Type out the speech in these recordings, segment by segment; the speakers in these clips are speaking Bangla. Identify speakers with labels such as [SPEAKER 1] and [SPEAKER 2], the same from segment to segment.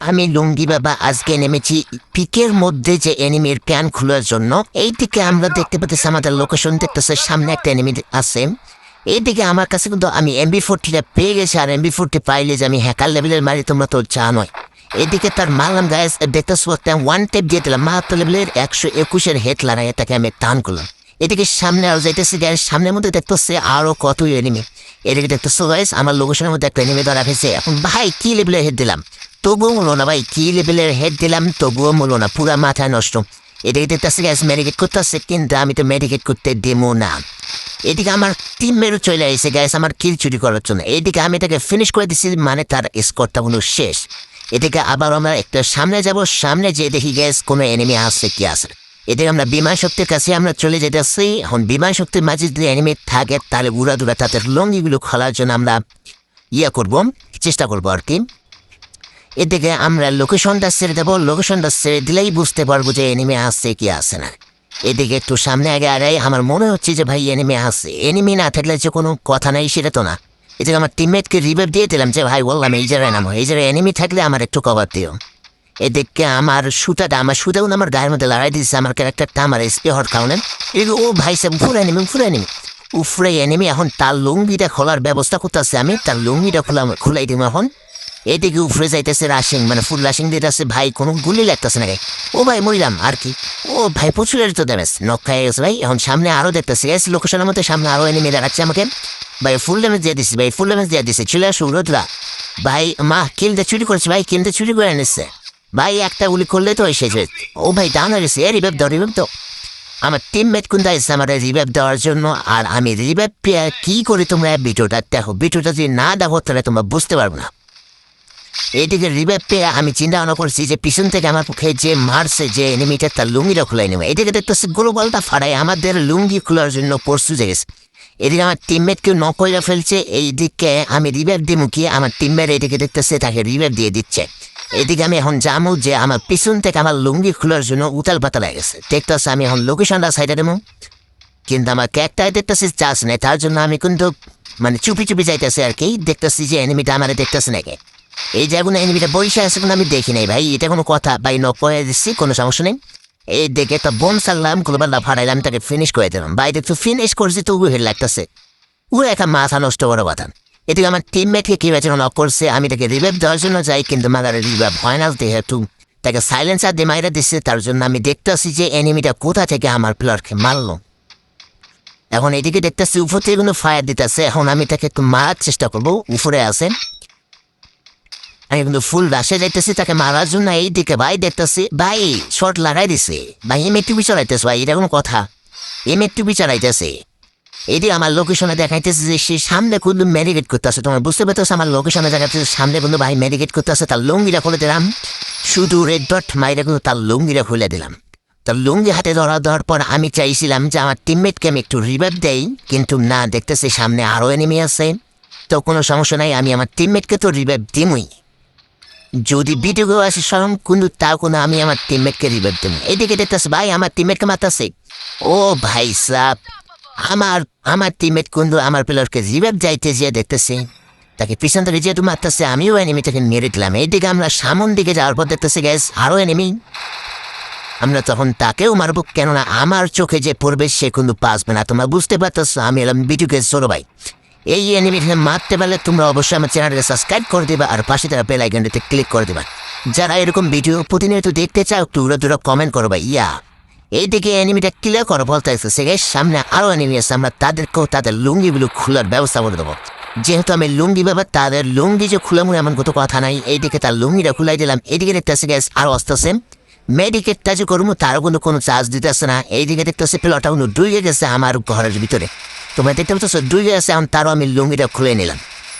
[SPEAKER 1] আমি লুঙ্গি বাবা আজকে নেমেছি পিকের মধ্যে যে এনিমির প্যান খোলার জন্য। এইদিকে আমরা দেখতে পাচ্ছি আমাদের লোকেশন দেখতেছে সামনে একটা এনিমি আছে। এইদিকে আমার কাছে কিন্তু আমি এমবি ফোরটিটা পেয়ে গেছি আর এমবি ফোরটি পাইলে যে আমি হ্যাকার লেভেলের মারি, তোমরা তো জানোই। এদিকে তার মারলাম গায়ে দেখতেছ ওয়ান টেপ দিয়ে দিলাম। মাহাত্ম লেভেলের একশো একুশের হেড লাগাই তাকে আমি টান করলাম। এদিকে সামনে আরও যাইতেছি গায়ের সামনের মধ্যে দেখতেছে আরও কত এনিমি এদিকে দেখতেছো গাইস আমার লোকেশনের মধ্যে একটা এনিমি ধরা ফেছে এখন ভাই, কি লেভেলের হেড দিলাম? তবুও মূল্য না ভাই কি লেভেলের হেড দিলাম তবুও মূল্য না পুরা মাথায় নষ্ট এদিকে দেখতেছি গ্যাস মেডিকেট করতেছে কিন্তু আমি তো মেডিকেট করতে দেবো না এদিকে আমার টিম মেরু চলে এসে গ্যাস আমার কিল চুরি করার জন্য এদিকে আমি তাকে ফিনিশ করে দিচ্ছি মানে তার স্কোরটা কোনো শেষ এদিকে আবার আমরা একটা সামনে যাব সামনে যেয়ে দেখি গ্যাস কোনো এনিমি আসছে কি আসে এদিকে আমরা বিমান শক্তির কাছে আমরা চলে যেতেছি এখন বিমান শক্তির মাঝে যদি এনিমি থাকে তাহলে উড়া দুরা তাদের লঙ্গিগুলো খোলার জন্য আমরা ইয়ে করব চেষ্টা করব আর কি এদিকে আমরা লোকেশনটা ছেড়ে দেবো। লোকেশনটা ছেড়ে দিলেই বুঝতে পারব যে এনিমে আসছে কি আসছে না। এদিকে একটু সামনে আগে আড়াই আমার মনে হচ্ছে যে ভাই এনিমে আসছে এনিমি না থাকলে যে কোনো কথা নাই, সেটা তো না। এদিকে আমার টিমমেটকে রিভাইভ দিয়ে দিলাম যে, ভাই, বললাম এই জায়গায় নামো, এই জায়গায় এনিমি থাকলে আমার একটু কভার দিও। এদিকে আমার সুতাটা, আমার সুতাও আমার গায়ের মধ্যে লড়াই দিচ্ছে আমার ক্যারেক্টারটা আমার এসপি হওয়ার কারণে। এদিকে, ও ভাই সাহেব ফুরে এনিমি ফুরে এনিমি উফরে এনিমি এখন তার লুঙ্গিটা খোলার ব্যবস্থা করতেছে আমি, তার লুঙ্গিটা খোলা খুলাই দিব এখন। এদিকে উফরে যাইতেছে রাশিং মানে ফুল রাশিং দিতেছে ভাই, কোনো গুলি লাগতেছে নাকি? ও ভাই, মরিলাম, আর কি? ও ভাই প্রচুর তো ড্যামেজ নক খাই গেছে ভাই। এখন সামনে আরও দেখতেছে এস লোকেশনের মধ্যে সামনে আরও এনিমি দেখাচ্ছে আমাকে। ভাই ফুল ড্যামেজ দিয়ে দিচ্ছে ভাই ফুল ড্যামেজ দিয়ে দিচ্ছে চলে আসো, রোদরা। ভাই, মা কিলটা চুরি করেছে, ভাই কিলটা চুরি করে এনেছে। ভাই, একটা গুলি করলে তো এসেছে ও ভাই ডাউন হয়ে গেছে এ রিভাইভ দাও রিভাইভ দাও। আমার টিম টিমমেট কিন্তু এসে আমার রিভাইভ দেওয়ার জন্য? আর আমি রিভাইভ পেয়ে কি করি তোমরা ভিডিওটা? দেখো, ভিডিওটা যদি না দেখো, তাহলে তোমরা বুঝতে পারব না। এইদিকে রিভাইভ পেয়ে আমি চিন্তা ভাবনা করছি যে পিছন থেকে আমার পক্ষে যে মারছে যে এনিমিটা তার লুঙ্গিটা খুলাই নেবে। এদিকে দেখতেছে গ্লোবালটা ফাড়ায়, আমাদের লুঙ্গি খোলার জন্য প্রস্তুত হয়ে এদিকে আমার টিমমেটকে ন করে ফেলছে, এইদিকে আমি রিভাইভ দিয়ে মুখিয়ে আমার টিমমেট এদিকে দেখতেছে তাকে রিভাইভ দিয়ে দিচ্ছে। এদিকে আমি এখন জামু যে আমার পিছন থেকে আমার লুঙ্গি খোলার জন্য উতাল পাতা গেছে। দেখতেছে আমি এখন লোকেশনটা সাইডে দেবো কিন্তু আমার ক্যাকটাই দেখতেছি চাষ নেই, তার জন্য আমি কিন্তু মানে চুপি চুপি যাইতেছে আর কি। দেখতেছি যে এনিমিটা আমার দেখতেছে নাকি। এই কোনো এনিমিটা বইসে আছে কোনো আমি দেখি নাই ভাই। এটা কোনো কথা ভাই নপয়ে দিচ্ছি কোনো সমস্যা নেই। এই দেখে একটা বোম সারলাম গ্লোবাল্লা ফাড়াইলাম তাকে ফিনিশ করে দিলাম। ভাই একটু ফিনিশ করছি তো উহে লাগতেছে। ও একটা মাথা নষ্ট বড় কথা। এদিকে আমার টিমমেটকে কী হয়েছে নক করছে, আমি তাকে রিভাইভ দেওয়ার জন্য যাই, কিন্তু মাগার রিভাইভ হয় না যেহেতু তাকে সাইলেন্সার দিয়ে মাইরা দিচ্ছে তার জন্য আমি দেখতেছি যে এনিমিটা কোথা থেকে আমার প্লেয়ারকে মারলো। এখন এদিকে দেখতেছি উপর থেকে কোনো ফায়ার দিতেছে, এখন আমি তাকে একটু মারার চেষ্টা করব, উপরে আছে। কিন্তু ফুল রাশে যাইতেছি, তাকে মারার জন্য এই দিকে ভাই দেখতেছি। ভাই শর্ট লাগাই দিছে। ভাই এম একটু বিচারাইতেছে ভাই এটা কোনো কথা। এম একটু বিচারাইতেছে এটি আমার লোকেশনে দেখাইতেছে যে সে সামনে কিন্তু মেডিকেট করতেছে। তোমার বুঝতে পারতেছো আমার লোকেশনে দেখাচ্ছে সামনে কিন্তু ভাই মেডিকেট করতেছে, তার লুঙ্গিটা খুলে দিলাম। শুধু রেড ডট মাইরে কিন্তু তার লুঙ্গিটা খুলে দিলাম। তার লুঙ্গি হাতে ধরা দেওয়ার পর আমি চাইছিলাম যে আমার টিমমেটকে আমি একটু রিভাইভ দেই, কিন্তু না, দেখতেছি সামনে আরও এনিমি আছে। তো কোনো সমস্যা নাই, আমি আমার টিমমেটকে তো রিভাইভ দিমই। যদি ভিডিও আসে স্মরণ কিন্তু তাও কোনো আমি আমার টিমমেটকে রিভাইভ দেবো। এদিকে দেখতেছে ভাই, আমার টিমমেটকে মারতেছে। ও ভাই সাহ আমার আমার টিমমেট কিন্তু আমার প্লেয়ারকে রিভাইভ যাইতে যেয়ে দেখতেছে। তাকে পিছন ধরে যেহেতু মারতেছে, আমিও এনিমিটাকে মেরে দিলাম। এইদিকে আমরা সামন দিকে যাওয়ার পর দেখতেছি গ্যাস আরও এনিমি আমরা তখন তাকেও মারবো, কেননা আমার চোখে যে পড়বে সে কিন্তু পাসবে না। তোমরা বুঝতে পারতেছ, আমি এলাম বিটুকে, সরো ভাই। এই অ্যানিমেশনে মারতে পারলে তোমরা অবশ্যই আমার চ্যানেলকে সাবস্ক্রাইব করে দেবে আর পাশে তারা বেল আইকনটিতে ক্লিক করে দেবা। যারা এরকম ভিডিও প্রতিনিয়ত দেখতে চাও উড়ো দুটো কমেন্ট করবা ইয়া। এইদিকে অ্যানিমিটা ক্লিয়ার করো বলতে আসছে সে সামনে আরও অ্যানিমি আছে, আমরা তাদেরকেও তাদের লুঙ্গিগুলো খোলার ব্যবস্থা করে দেবো। যেহেতু আমি লুঙ্গি ব্যাপার তাদের লুঙ্গি যে খুলে এমন কোনো কথা নাই, এইদিকে তার লুঙ্গিটা খুলাই দিলাম, এইদিকে দেখতেছে গ্যাস আরও আসতেছে মেডিকেটটা যে করব, তারও কিন্তু কোনো চার্জ দিতেছে না। এইদিকে দেখতেছে প্লটটা কিন্তু ডুয়ে গেছে আমার ঘরের ভিতরে। তোমরা দেখতে পাচ্ছ ডুয়ে গেছে এখন তারও আমি লুঙ্গিটা খুলে নিলাম।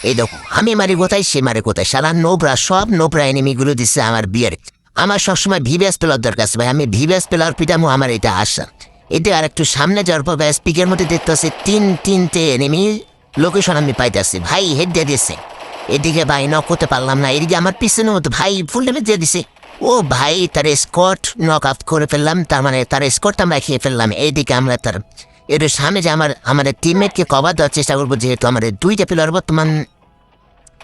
[SPEAKER 1] এই দেখো, আমি মারি কোথায়, সে মারে কোথায়। সারা নোবরা, সব নোবরা এনিমিগুলো দিচ্ছে আমার বিয়ের। আমার সবসময় ভিভিএস প্লেয়ার দরকার আছে ভাই। আমি ভিভিএস প্লেয়ার পিটামো, আমার এটা আশা। এতে আর একটু সামনে যাওয়ার পর স্পিকের মধ্যে দেখতে পাচ্ছি তিন তিনটে এনিমি লোকেশন আমি পাইতেছি। ভাই হেড দিয়ে দিচ্ছে এদিকে ভাই নক করতে পারলাম না। এদিকে আমার পিছনে মতো ভাই ফুল ডেমে দিয়ে দিছে। ও ভাই, তার স্কট নক আউট করে ফেললাম, তার মানে তার স্কটটা আমরা খেয়ে ফেললাম, এইদিকে আমরা তার, এর সামনে যে আমার আমাদের টিমমেটকে কভার দেওয়ার চেষ্টা করব, যেহেতু আমাদের দুইটা প্লেয়ার বর্তমান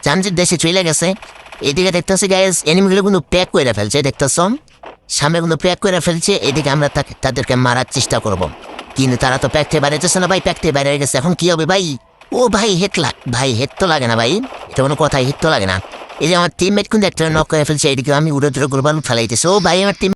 [SPEAKER 1] জানজির দেশে চলে গেছে। এদিকে দেখতেছি গ্যাস এনিমিগুলো কিন্তু প্যাক করে ফেলছে, দেখতেছ? সামনে কিন্তু প্যাক করে ফেলছে, এদিকে আমরা তাকে- তাদেরকে মারার চেষ্টা করব। কিন্তু তারা তো প্যাকটে বেড়াইতেছে না, ভাই প্যাকটে বেড়ে গেছে, এখন কি হবে, ভাই? ও ভাই হেট লাগ ভাই হেট তো লাগে না, ভাই, এটা কোনো কথাই হিট তো লাগে না। এই যে আমার টিমমেট কিন্তু একটা নক করে ফেলছে এদিকে আমি উড়ে ধরে গোলবালু ফেলাইতেছে ও ভাই আমার টিম